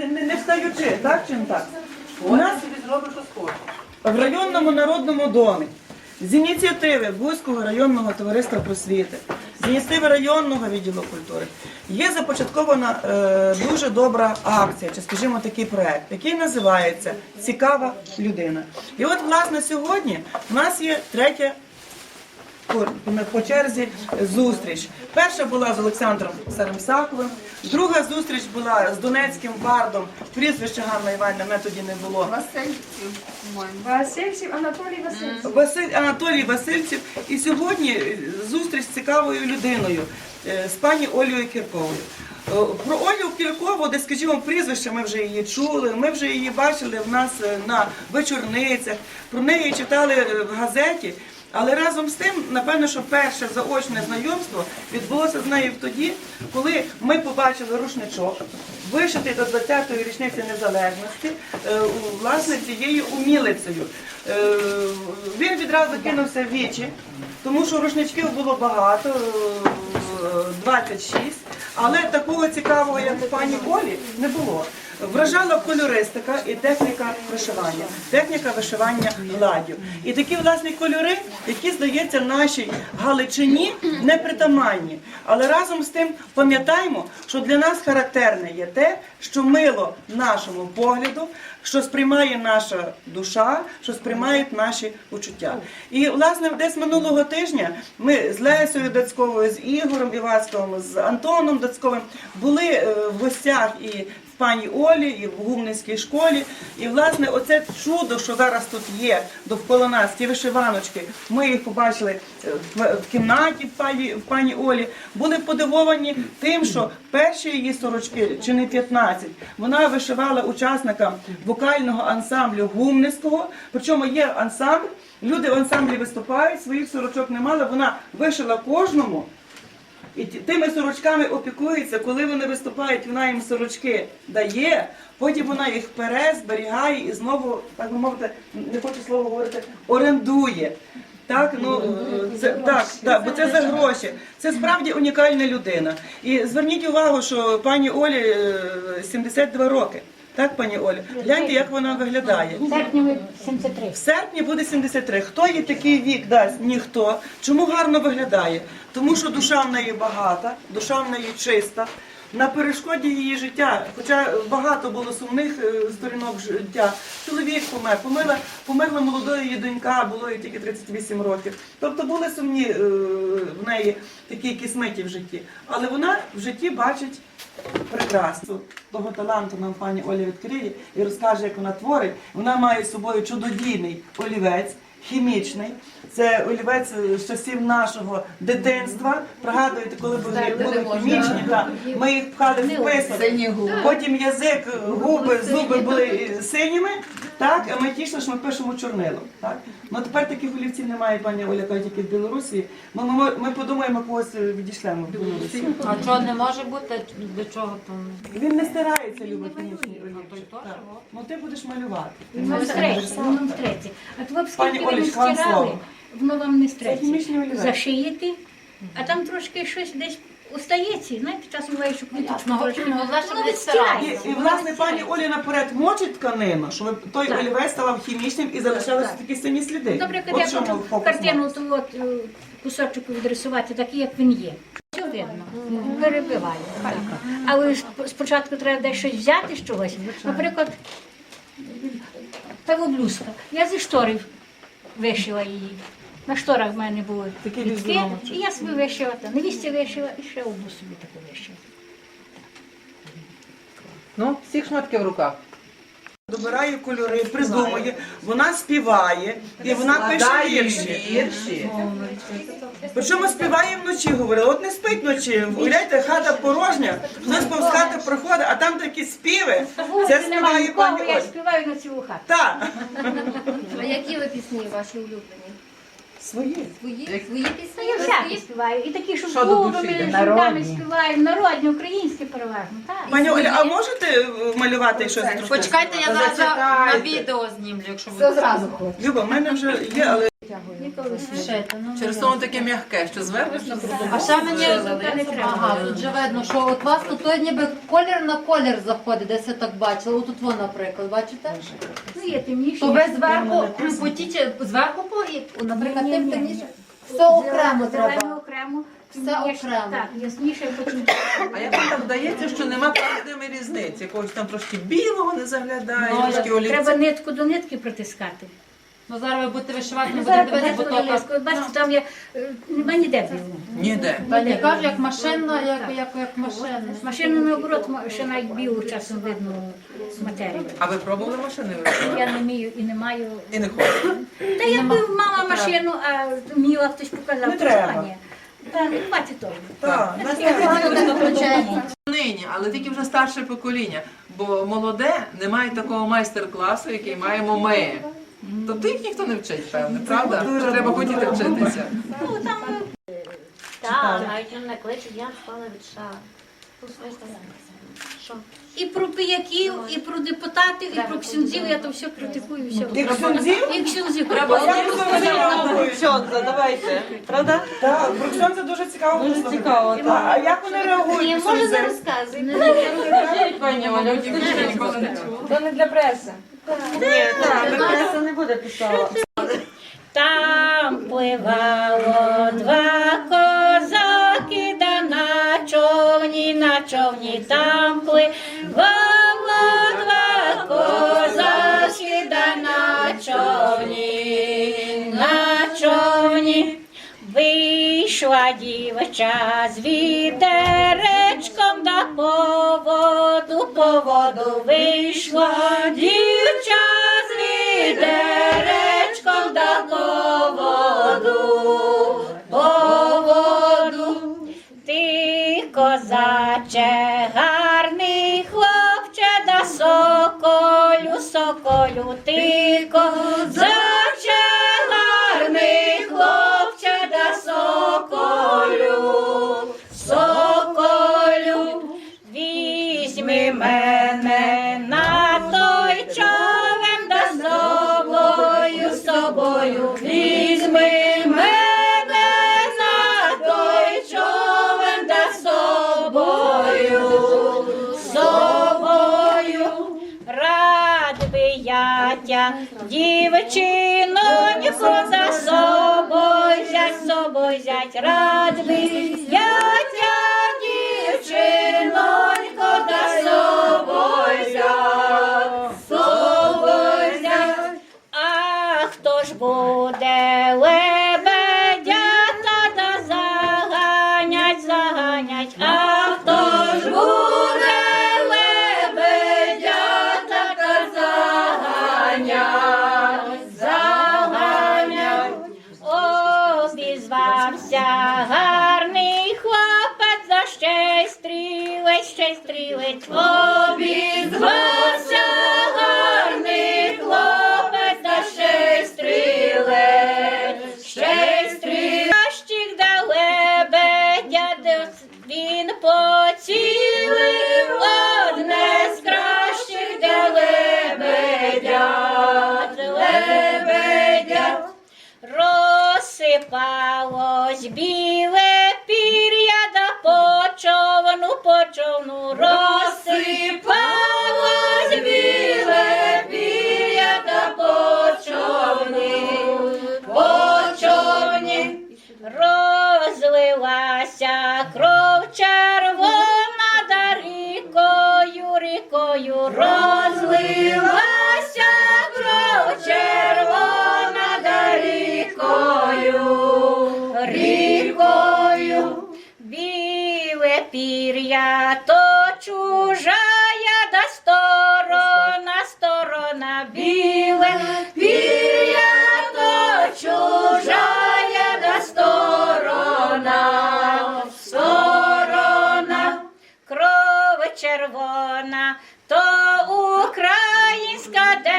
не, не, не встаючи, так чи не так? У нас в районному народному домі з ініціативи Бузького районного товариства просвіти, з ініціативи районного відділу культури є започаткована е, дуже добра акція, чи скажімо такий проект, який називається Цікава людина. І от, власне, сьогодні в нас є третя по, по черзі зустріч. Перша була з Олександром Серемсаковим, друга зустріч була з донецьким бардом. Прізвища Ганна Іванівна мене тоді не було. Васильців. Васильців Анатолій Васильович. Василь Анатолій Васильців. І сьогодні зустріч з цікавою людиною е, з пані Олею Кірковою. Е, Про Олю Кіркову, де, скажімо, прізвище, ми вже її чули, ми вже її бачили в нас е, на вечорницях, про неї читали в газеті. Але разом з тим, напевно, що перше заочне знайомство відбулося з нею тоді, коли ми побачили рушничок, вишитий до 20-ї річниці незалежності, е, власне цією умілицею. Е, Він відразу кинувся в вічі, тому що рушничків було багато, е, 26, але такого цікавого, як у пані Олі, не було. Вражала кольористика і техніка вишивання, техніка вишивання гладдю. І такі власні кольори, які, здається, нашій Галичині непритаманні. Але разом з тим пам'ятаємо, що для нас характерне є те, що мило нашому погляду, що сприймає наша душа, що сприймають наші почуття. І власне десь минулого тижня ми з Лесею Дацьковою, з Ігорем Івацьковим, з Антоном Дацьковим були е, в гостях і пані Олі, і в Гумницькій школі. І власне оце чудо, що зараз тут є довкола нас, ті вишиваночки, ми їх побачили е, в, кімнаті в пані, в пані Олі, були подивовані тим, що перші її сорочки, чи не 15, вона вишивала учасникам вокального ансамблю Гумницького. Причому є ансамбль, люди в ансамблі виступають, своїх сорочок не мали, вона вишила кожному. І тими сорочками опікується, коли вони виступають, вона їм сорочки дає, потім вона їх пере, зберігає і знову, так би мовити, не хочу слово говорити, орендує. Так, ну е, це так, так, бо це за гроші. Це справді унікальна людина. І зверніть увагу, що пані Олі е, 72 роки. Так, пані Олі, гляньте, як вона виглядає. Серпні 73. В серпні буде 73. Хто їй такий вік дасть? Ніхто. Чому гарно виглядає? Тому що душа в неї багата, душа в неї чиста. На перешкоді її життя, хоча багато було сумних е, сторінок життя. Чоловік помер, померла, померла молодою її донька, було їй тільки 38 років. Тобто були сумні е, в неї такі кисметі в житті. Але вона в житті бачить прекрасно. Того таланту нам пані Оля відкриє і розкаже, як вона творить. Вона має з собою чудодійний олівець. Хімічний, це олівець з часів нашого дитинства. Пригадуєте, коли були, були хімічні, та, ми їх пхали в писок. Потім язик, губи, зуби були синіми, так, а ми тішили, що ми пишемо чорнилом. Так? Ну тепер таких олівців немає, пані Оля, каже, тільки в Білорусі. Ми, ми, ми подумаємо, когось відійшлемо в Білорусі. А чого не може бути? До чого там? Він не старається, любить хімічні Ну, олівчик. Ну ти будеш малювати. Ти Воно так. втретє. А то б скільки ви не стирали, воно вам не Це хімічний стреться. олівець. Зашиєте, а там трошки щось десь остається. Знаєте, часом Ну, ну, головне, щоб не відстирається. І, і власне пані Оля наперед мочить тканину, щоб той Так. олівець ставав хімічним і залишалися Так. такі сині сліди. Наприклад, От я чому хочу фокус картину от, е, кусочок відрисувати, такий, як він є. Все видно, перебиває. Так. Але сп- спочатку треба десь щось взяти з чогось. Наприклад, та блузка. Я зі шторів вишила її. На шторах в мене були Такий вітки, візеруночок. і я собі вишила, та невісті вишила, і ще одну собі таку вишила. Ну, всіх шматки в руках. Добирає кольори, придумує, вона співає і вона пише вірші. вірші. Причому співає вночі, говорила, от не спить вночі. Уявляєте, хата порожня, хтось повз хати проходить, а там такі співи. Це Вулиці немає співає нікого, пані я співаю на цілу хату. Так. А які ви пісні ваші улюблені? Свої. Свої? Як- Свої пісні? я всякі співаю. І такі, що Що до душі клубами, йде? жінками Народні. співаю, народні, українські переважно. Так. Пані Оля, а можете е, малювати щось трошки? Почекайте, я зараз Зачекайте. на відео знімлю, якщо ви. Все зразу хоче. Люба, в мене вже є, але Ніколи ну, Через не то воно таке м'яке, що зверху на А ще мені ага, тут же видно, що от вас тут той ніби колір на колір заходить, десь я так бачила. Отут воно, наприклад, бачите? Ну, мені. То ви зверху потіть зверху по і, наприклад, тим темніше. Все окремо треба. окремо. Все окремо. Так, ясніше потім. А як вам так вдається, що нема перед різниці? Якогось там трошки білого не заглядає, трошки трошки Треба нитку до нитки притискати. Ну зараз ви будете вишивати, не будете дивитися, бо то так. Бачите, там є, е, нема ніде білого. Ніде. Та не кажу, як машина, як, як, як машина. Машина наоборот, ма- ще навіть білу часом видно матерію. А ви пробували машини? Я не вмію і не маю. І не хочете. Та я б мала машину, а міла хтось показав. Не треба. Ні. Та не хватить того. Так, нас Нині, але тільки вже старше покоління. Бо молоде не має такого майстер-класу, який маємо ми. Тобто їх ніхто не вчить, певне, правда? Що треба хотіти вчитися. Ну Так, навіть він не кличе, я впала від шара. Що? І про пияків, і про депутатів, і про ксюнзів, я то все критикую. Все. Ти ксюнзів? І ксюнзів. Ви реагують? Давайте. Правда? Так, про Ксьонза дуже цікаво Дуже цікаво, Так. А як вони Ні, реагують? може не розказуй. Пані Оля, ніколи не чули. то не для преси. Ні, так, преса не буде писала. Там пливало два козаки, да на човні, на човні там пливало дівча з вітеречком, да по воду, по вийшла дівча з вітеречком, да по воду, по воду. Ти, козаче, гарний хлопче, да соколю, соколю, ти, козаче, я тя, дівчинонько, за собою зять, собою взять, рад я й стрілець. Обізвався гарний хлопець, за ще й стрілець, ще й стрілець. Кращих да лебедя, він поцілив, одне з кращих де лебедят, лебедят. Розсипалось біле рікою, біле пір'я то чужая, да сторона, сторона, біле пір'я то чужая, да сторона, сторона, кров червона, то українська.